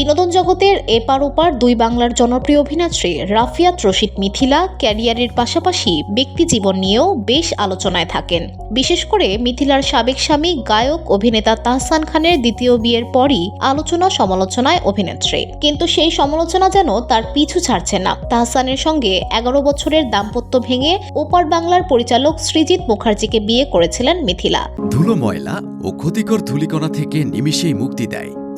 বিনোদন জগতের এপার ওপার দুই বাংলার জনপ্রিয় অভিনেত্রী রাফিয়াত রশিদ মিথিলা ক্যারিয়ারের পাশাপাশি ব্যক্তি জীবন নিয়েও বেশ আলোচনায় থাকেন। বিশেষ করে মিথিলার সাবেক স্বামী, গায়ক, অভিনেতা তাহসান খানের দ্বিতীয় বিয়ের পরই আলোচনা সমালোচনায় অভিনেত্রী। কিন্তু সেই সমালোচনা যেন তার পিছু ছাড়ছে না। তাহসানের সঙ্গে এগারো বছরের দাম্পত্য ভেঙে ওপার বাংলার পরিচালক সৃজিত মুখার্জিকে বিয়ে করেছিলেন মিথিলা। ধুলো ময়লা ও ক্ষতিকর ধূলিকণা থেকে নিমিষেই মুক্তি দেয়।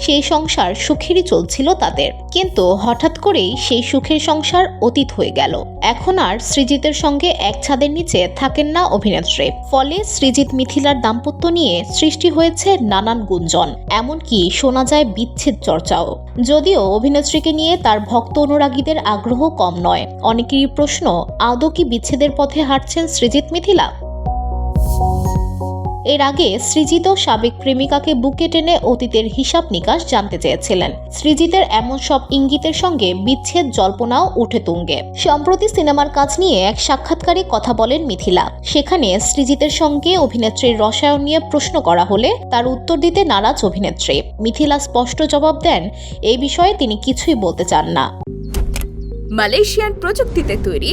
সেই সংসার সুখেরই চলছিল তাদের। কিন্তু হঠাৎ করেই সেই সুখের সংসার অতীত হয়ে গেল। এখন আর সৃজিতের সঙ্গে এক ছাদের নিচে থাকেন না অভিনেত্রী। ফলে সৃজিত মিথিলার দাম্পত্য নিয়ে সৃষ্টি হয়েছে নানান গুঞ্জন। এমনকি শোনা যায় বিচ্ছেদ চর্চাও। যদিও অভিনেত্রীকে নিয়ে তার ভক্ত অনুরাগীদের আগ্রহ কম নয়। অনেকেরই প্রশ্ন, আদৌ কি বিচ্ছেদের পথে হাঁটছেন সৃজিত মিথিলা? এর আগে সৃজিত সাবেক প্রেমিকাকে বুকে টেনে অতীতের হিসাব নিকাশ জানতে চেয়েছিলেন। সৃজিতের এমন সব ইঙ্গিতের সঙ্গে বিচ্ছেদ জল্পনাও উঠে তুঙ্গে। সম্প্রতি সিনেমার কাজ নিয়ে এক সাক্ষাৎকারে কথা বলেন মিথিলা। সেখানে সৃজিতের সঙ্গে অভিনেত্রীর রসায়ন নিয়ে প্রশ্ন করা হলে তার উত্তর দিতে নারাজ অভিনেত্রী। মিথিলা স্পষ্ট জবাব দেন এই বিষয়ে তিনি কিছুই বলতে চান না। মালয়েশিয়ান প্রযুক্তিতে তৈরি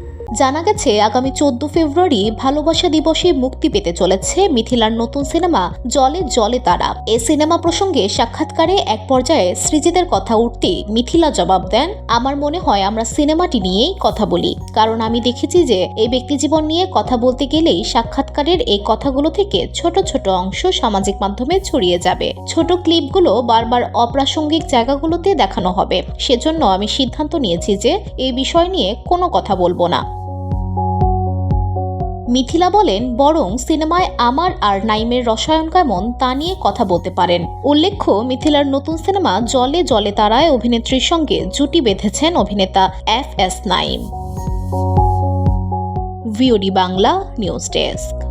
জানা গেছে, আগামী চোদ্দ ফেব্রুয়ারি ভালোবাসা দিবসে মুক্তি পেতে চলেছে মিথিলার নতুন সিনেমা জলে জলে তারা। এ সিনেমা প্রসঙ্গে সাক্ষাৎকারে এক পর্যায়ে সৃজিতের কথা উঠতে মিথিলা জবাব দেন, আমার মনে হয় আমরা সিনেমাটি নিয়েই কথা বলি। কারণ আমি দেখেছি যে, এই ব্যক্তিজীবন নিয়ে কথা বলতে গেলেই সাক্ষাৎকারের এই কথাগুলো থেকে ছোট ছোট অংশ সামাজিক মাধ্যমে ছড়িয়ে যাবে। ছোট ক্লিপগুলো বারবার অপ্রাসঙ্গিক জায়গাগুলোতে দেখানো হবে। সেজন্য আমি সিদ্ধান্ত নিয়েছি যে, এই বিষয় নিয়ে কোনো কথা বলব না। মিথিলা বলেন, বরং সিনেমায় আমার আর নাইমের রসায়ন কেমন তা নিয়ে কথা বলতে পারেন। উল্লেখ্য, মিথিলার নতুন সিনেমা জলে জলে তারায় অভিনেত্রীর সঙ্গে জুটি বেঁধেছেন অভিনেতা F S Naim. VOD Bangla news desk.